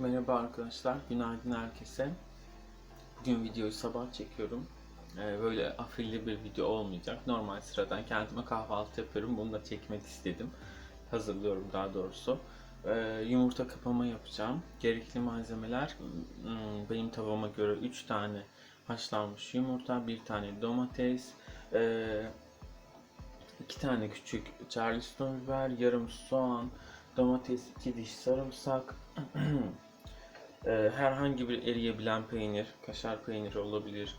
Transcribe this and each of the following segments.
Merhaba arkadaşlar, günaydın herkese. Bugün videoyu sabah çekiyorum. Ee, böyle afilli bir video olmayacak. Normal sıradan kendime kahvaltı yapıyorum. Bunu da çekmek istedim. Hazırlıyorum daha doğrusu. Ee, yumurta kapama yapacağım. Gerekli malzemeler hmm, benim tavama göre 3 tane haşlanmış yumurta, bir tane domates, ee, iki tane küçük charleston biber, yarım soğan, domates, iki diş sarımsak, Ee, herhangi bir eriyebilen peynir, kaşar peyniri olabilir,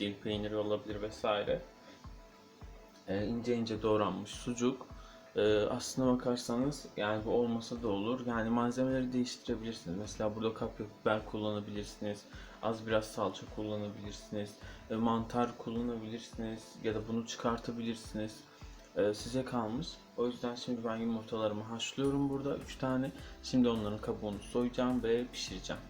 dil peyniri olabilir vesaire. Ee, ince ince doğranmış sucuk. Ee, aslına bakarsanız yani bu olmasa da olur. Yani malzemeleri değiştirebilirsiniz. Mesela burada kapya biber kullanabilirsiniz. Az biraz salça kullanabilirsiniz. e, mantar kullanabilirsiniz. Ya da bunu çıkartabilirsiniz. Ee, size kalmış. O yüzden şimdi ben yumurtalarımı haşlıyorum burada 3 tane. Şimdi onların kabuğunu soyacağım ve pişireceğim.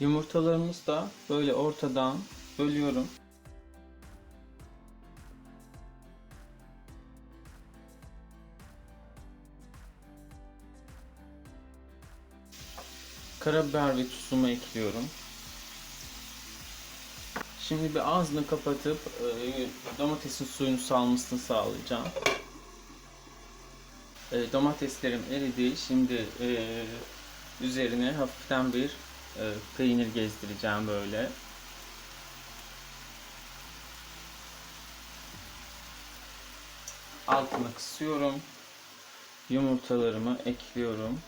Yumurtalarımızı da böyle ortadan bölüyorum. Karabiber ve tuzumu ekliyorum. Şimdi bir ağzını kapatıp e, domatesin suyunu salmasını sağlayacağım. E, domateslerim eridi. Şimdi e, üzerine hafiften bir e, peynir gezdireceğim böyle. Altına kısıyorum. Yumurtalarımı ekliyorum.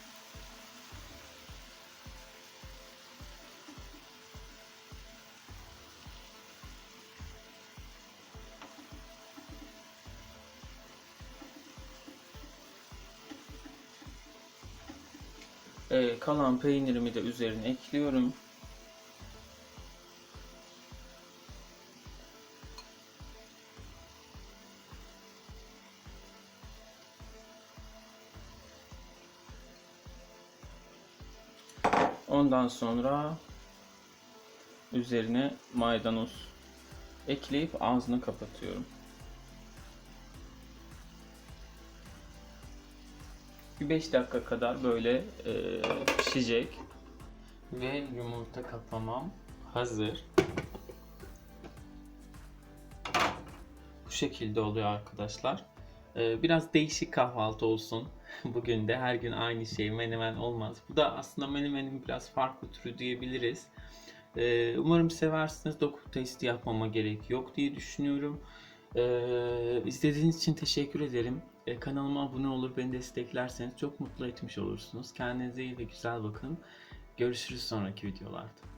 Ee, kalan peynirimi de üzerine ekliyorum. Ondan sonra üzerine maydanoz ekleyip ağzını kapatıyorum. Bir 5 dakika kadar böyle e, pişecek. Ve yumurta kapamam hazır. Bu şekilde oluyor arkadaşlar. E, biraz değişik kahvaltı olsun. Bugün de her gün aynı şey menemen olmaz. Bu da aslında menemenin biraz farklı türü diyebiliriz. E, umarım seversiniz. Doku testi yapmama gerek yok diye düşünüyorum. Ee, izlediğiniz için teşekkür ederim. Ee, kanalıma abone olur, beni desteklerseniz çok mutlu etmiş olursunuz. Kendinize iyi ve güzel bakın. Görüşürüz sonraki videolarda.